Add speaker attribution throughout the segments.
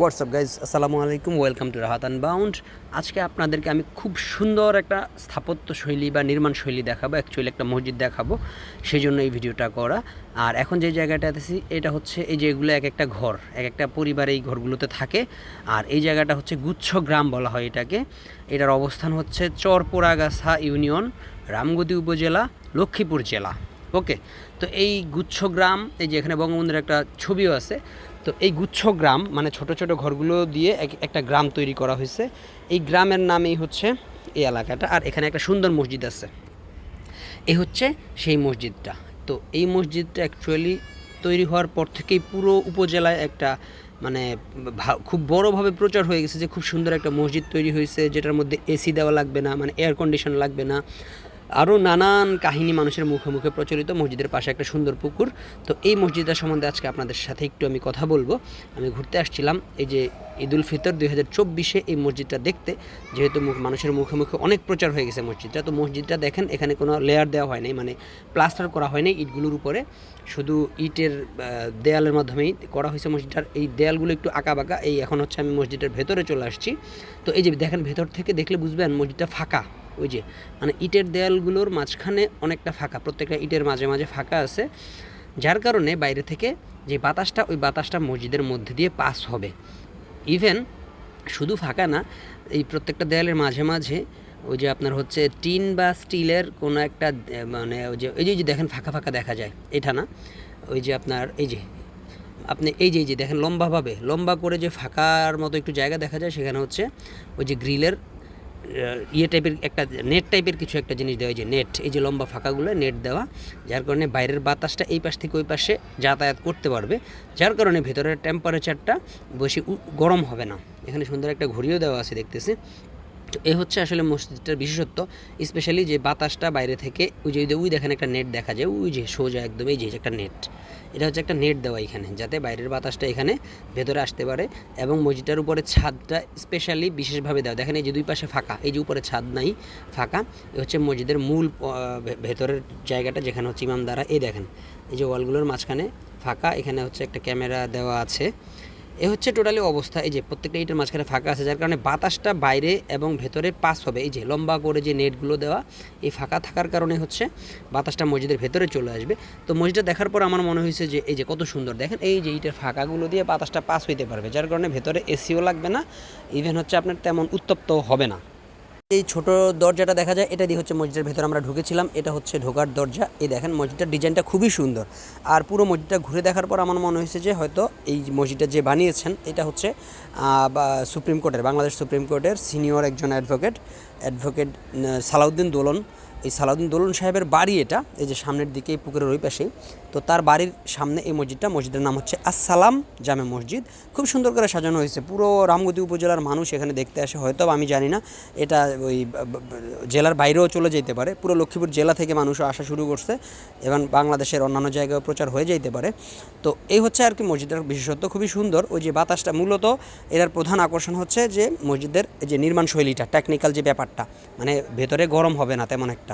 Speaker 1: WhatsApp guys আসসালামু আলাইকুম welcome to Rahat bound আজকে আপনাদেরকে আমি খুব সুন্দর একটা স্থাপত্য শৈলী বা নির্মাণ শৈলী দেখাবো অ্যাকচুয়ালি একটা মসজিদ দেখাবো সেই জন্য এই ভিডিওটা করা। আর এখন যে জায়গাটা আছি, এটা হচ্ছে এই যে এগুলো এক একটা ঘর, এক একটা পরিবার এই ঘরগুলোতে থাকে। আর এই জায়গাটা হচ্ছে গুচ্ছ গ্রাম বলা হয় এটাকে। এটার অবস্থান হচ্ছে চরপোড়াগাছা ইউনিয়ন, রামগতি উপজেলা, লক্ষ্মীপুর জেলা। ওকে তো এই গুচ্ছ গ্রাম, এই যে এখানে বঙ্গবন্ধুর একটা ছবিও আছে, তো এই গুচ্ছ গ্রাম মানে ছোট ছোট ঘরগুলো দিয়ে এক- একটা গ্রাম তৈরি করা হয়েছে। এই গ্রামের নামেই হচ্ছে এই এলাকাটা, আর এখানে একটা সুন্দর মসজিদ আছে। এই হচ্ছে সেই মসজিদটা। তো এই মসজিদটা অ্যাকচুয়ালি তৈরি হওয়ার পর থেকেই পুরো উপজেলায় একটা মানে খুব বড়োভাবে প্রচার হয়ে গেছে যে খুব সুন্দর একটা মসজিদ তৈরি হয়েছে, যেটার মধ্যে এসি দেওয়া লাগবে না মানে এয়ার কন্ডিশন লাগবে না। আরও নানান কাহিনী মানুষের মুখে মুখে প্রচলিত। মসজিদের পাশে একটা সুন্দর পুকুর। তো এই মসজিদটা সম্বন্ধে আজকে আপনাদের সাথে একটু আমি কথা বলব। আমি ঘুরতে আসছিলাম এই যে ঈদুল ফিতর দুই হাজার চব্বিশে এই মসজিদটা দেখতে। যেহেতু মানুষের মুখে মুখে অনেক প্রচার হয়ে গেছে মসজিদটা। তো মসজিদটা দেখেন, এখানে কোনো লেয়ার দেওয়া হয় নাই। মানে প্লাস্টার করা হয়নি ইটগুলোর উপরে। শুধু ইটের দেয়ালের মাধ্যমেই করা হয়েছে মসজিদটার এই দেয়ালগুলো একটু আঁকা বাঁকা এই এখন হচ্ছে আমি মসজিদের ভেতরে চলে আসছি। তো এই যে দেখেন, ভেতর থেকে দেখলে বুঝবেন মসজিদটা ফাঁকা। ওই যে মানে ইটের দেয়ালগুলোর মাঝখানে অনেকটা ফাঁকা, প্রত্যেকটা ইটের মাঝে মাঝে ফাঁকা আছে। যার কারণে বাইরে থেকে যে বাতাসটা, ওই বাতাসটা মসজিদের মধ্যে দিয়ে পাস হবে। ইভেন শুধু ফাঁকা না, এই প্রত্যেকটা দেয়ালের মাঝে মাঝে ওই যে আপনার হচ্ছে টিন বা স্টিলের কোনো একটা মানে ওই যে, এই যে দেখেন ফাঁকা ফাঁকা দেখা যায়, এটা না? ওই যে আপনার, এই যে, আপনি এই যে এই যে দেখেন লম্বাভাবে, লম্বা করে যে ফাঁকার মতো একটু জায়গা দেখা যায়, সেখানে হচ্ছে ওই যে গ্রিলের ইয়ে টাইপের একটা নেট টাইপের কিছু একটা জিনিস দেওয়া যে নেট এই যে লম্বা ফাঁকাগুলো নেট দেওয়া, যার কারণে বাইরের বাতাসটা এই পাশ থেকে ওই পাশে যাতায়াত করতে পারবে, যার কারণে ভেতরের টেম্পারেচারটা বেশি গরম হবে না। এখানে সুন্দর একটা ঘড়িও দেওয়া আছে দেখতেছি। তো এ হচ্ছে আসলে মসজিদটার বিশেষত্ব স্পেশালি যে বাতাসটা বাইরে থেকে, ওই যে, ওই দেখেন একটা নেট দেখা যায়, ওই যে সোজা একদম, এই যে একটা নেট এটা হচ্ছে একটা নেট দেওয়া এখানে, যাতে বাইরের বাতাসটা এখানে ভেতরে আসতে পারে এবং মসজিদটার উপরে ছাদটা স্পেশালি বিশেষভাবে দেওয়া। দেখেন এই যে দুই পাশে ফাঁকা, এই যে উপরে ছাদ নাই, ফাঁকা, এ হচ্ছে মসজিদের মূল ভেতরের জায়গাটা যেখানে হচ্ছে ইমাম দ্বারা। এই দেখেন, এই যে ওয়ালগুলোর মাঝখানে ফাঁকা, এখানে হচ্ছে একটা ক্যামেরা দেওয়া আছে। এ হচ্ছে টোটালি অবস্থা। এই যে প্রত্যেকটা ইটের মাঝখানে ফাঁকা আছে, যার কারণে বাতাসটা বাইরে এবং ভেতরে পাস হবে। এই যে লম্বা করে যে নেটগুলো দেওয়া, এই ফাঁকা থাকার কারণে হচ্ছে বাতাসটা মসজিদের ভেতরে চলে আসবে। তো মসজিদটা দেখার পর আমার মনে হয়েছে যে, এই যে কত সুন্দর। দেখেন, এই যে ইটের ফাঁকাগুলো দিয়ে বাতাসটা পাস হইতে পারবে, যার কারণে ভেতরে এসিও লাগবে না। ইভেন হচ্ছে আপনার তেমন উত্তপ্ত হবে না। এই ছোট দরজাটা দেখা যায়, এটা দিয়ে হচ্ছে মসজিদের ভেতরে আমরা ঢুকেছিলাম, এটা হচ্ছে ঢোকার দরজা। এই দেখেন, মসজিদটার ডিজাইনটা খুবই সুন্দর। আর পুরো মসজিদটা ঘুরে দেখার পর আমার মনে হয়েছে যে হয়তো এই মসজিদটা যে বানিয়েছেন, এটা হচ্ছে সুপ্রিম কোর্টের, বাংলাদেশ সুপ্রিম কোর্টের সিনিয়র একজন অ্যাডভোকেট অ্যাডভোকেট সালাউদ্দিন দোলন। এই সালাউদ্দিন দোলন সাহেবের বাড়ি এটা, এই যে সামনের দিকে এই পুকুরের ওই পাশেই। তো তার বাড়ির সামনে এই মসজিদটা, মসজিদের নাম হচ্ছে আসসালাম জামে মসজিদ। খুব সুন্দর করে সাজানো হয়েছে, পুরো রামগতি উপজেলার মানুষ এখানে দেখতে আসে, হয়তো আমি জানি না, এটা ওই জেলার বাইরেও চলে যেতে পারে। পুরো লক্ষ্মীপুর জেলা থেকে মানুষও আসা শুরু করছে, এবং বাংলাদেশের অন্যান্য জায়গায় প্রচার হয়ে যেতে পারে। তো এই হচ্ছে আর কি মসজিদের বিশেষত্ব, খুবই সুন্দর। ওই যে বাতাসটা মূলত, এটার প্রধান আকর্ষণ হচ্ছে যে মসজিদের যে নির্মাণ শৈলীটা টেকনিক্যাল যে ব্যাপারটা মানে ভেতরে গরম হবে না তেমন একটা।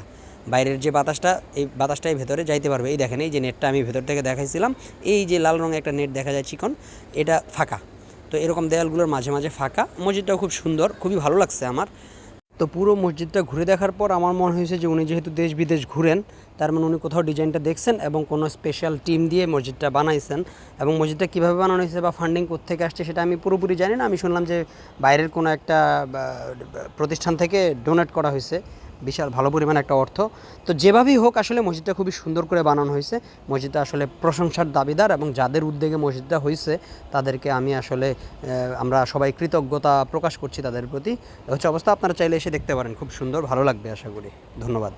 Speaker 1: বাইরের যে বাতাসটা, এই বাতাসটাই ভেতরে যাইতে পারবে। এই দেখেন, এই যে নেটটা আমি ভেতর থেকে দেখাইছিলাম, এই যে লাল রঙের একটা নেট দেখা যায় চিকন, এটা ফাঁকা। তো এরকম দেয়ালগুলোর মাঝে মাঝে ফাঁকা। মসজিদটাও খুব সুন্দর, খুবই ভালো লাগছে আমার। তো পুরো মসজিদটা ঘুরে দেখার পর আমার মনে হয়েছে যে উনি যেহেতু দেশ বিদেশ ঘুরেন, তার মানে উনি কোথাও ডিজাইনটা দেখছেন এবং কোনো স্পেশাল টিম দিয়ে মসজিদটা বানাইছেন এবং মসজিদটা কীভাবে বানানো হয়েছে বা ফান্ডিং কোথেকে আসছে সেটা আমি পুরোপুরি জানি না। আমি শুনলাম যে বাইরের কোনো একটা প্রতিষ্ঠান থেকে ডোনেট করা হয়েছে। বিশাল ভালো পরিমাণ একটা অর্থ। তো যেভাবেই হোক আসলে মসজিদটা খুবই সুন্দর করে বানানো হয়েছে। মসজিদটা আসলে প্রশংসার দাবিদার এবং যাদের উদ্যোগে মসজিদটা হয়েছে, তাদেরকে আমি আসলে আমরা সবাই কৃতজ্ঞতা প্রকাশ করছি তাদের প্রতি। হচ্ছে অবস্থা, আপনারা চাইলে এসে দেখতে পারেন। খুব সুন্দর, ভালো লাগবে, আশা করি। ধন্যবাদ।